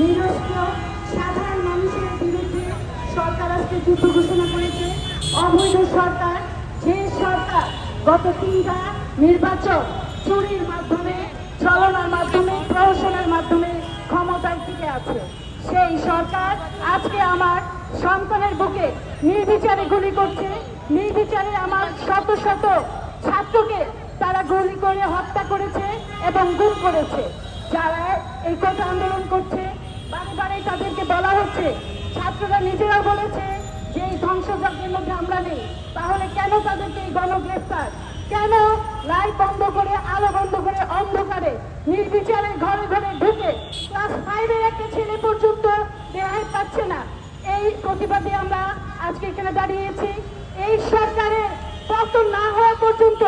নিরস্ত্র, সাধারণ মানুষের বিরুদ্ধে সরকার আজকে যুদ্ধ ঘোষণা করেছে। অবৈধ সরকার, যে সরকার গত তিনটা নির্বাচন চুরির মাধ্যমে চলনার মাধ্যমে, প্রহসনের মাধ্যমে ক্ষমতায় টিকে আছে। সেই সরকার আজকে আমার সন্তানের বুকে নির্বিচারে গুলি করছে। নির্বিচারে আমার শত শত ছাত্রকে তারা গুলি করে হত্যা করেছে এবং গুম করেছে। যারা এই কথা আন্দোলন করছে বারে বারে তাদেরকে বলা হচ্ছে, ছাত্ররা নিজেরা বলেছে যে এই ধ্বংসযজ্ঞের মধ্যে আমরা নেই। তাহলে কেন তাদেরকে এই গণগ্রেফতার? কেন লাইট বন্ধ করে, আলো বন্ধ করে, অন্ধকারে, নির্বিচারে ঘরে ঘরে ঢুকে ক্লাস ফাইভের একটা ছেলে পর্যন্ত রেহাই পাচ্ছে না? এই প্রতিবাদে আমরা আজকে এখানে দাঁড়িয়েছি। এই সরকারের পতন না হওয়া পর্যন্ত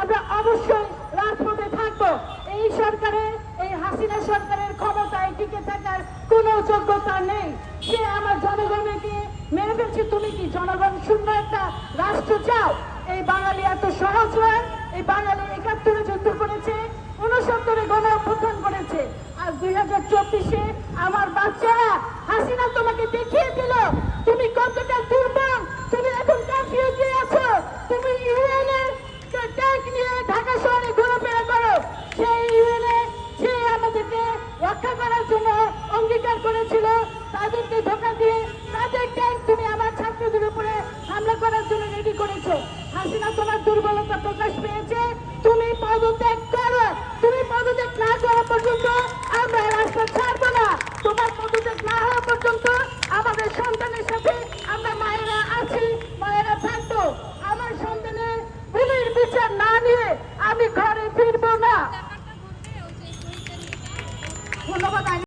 আমরা অবশ্যই রাজপথে থাকব। এই সরকারের, এই হাসিনা সরকারের থাকার কোনো যোগ্যতা নেই। সে আমার জনগণকে মেরে ফেলছে তুমি কি জনগণ শূন্য একটা রাষ্ট্র চাও? এই বাঙালি এত সহজ নয়। এই বাঙালি একাত্তরে যুদ্ধ করেছে উনসত্তরে গণ অভ্যুত্থান করেছে। আর দুই হাজার চব্বিশে আমার বাচ্চারা হাসিনা তোমাকে দেখিয়ে দিল জন্য অঙ্গীকার করেছিল। তাদেরকে ধোকা দিয়ে তাদেরকে তুমি আমার ছাত্রদের উপরে হামলা করার জন্য রেডি করেছ। হাসিনা তোমার দুর্বলতা প্রকাশ পেয়েছে। তুমি পদত্যাগ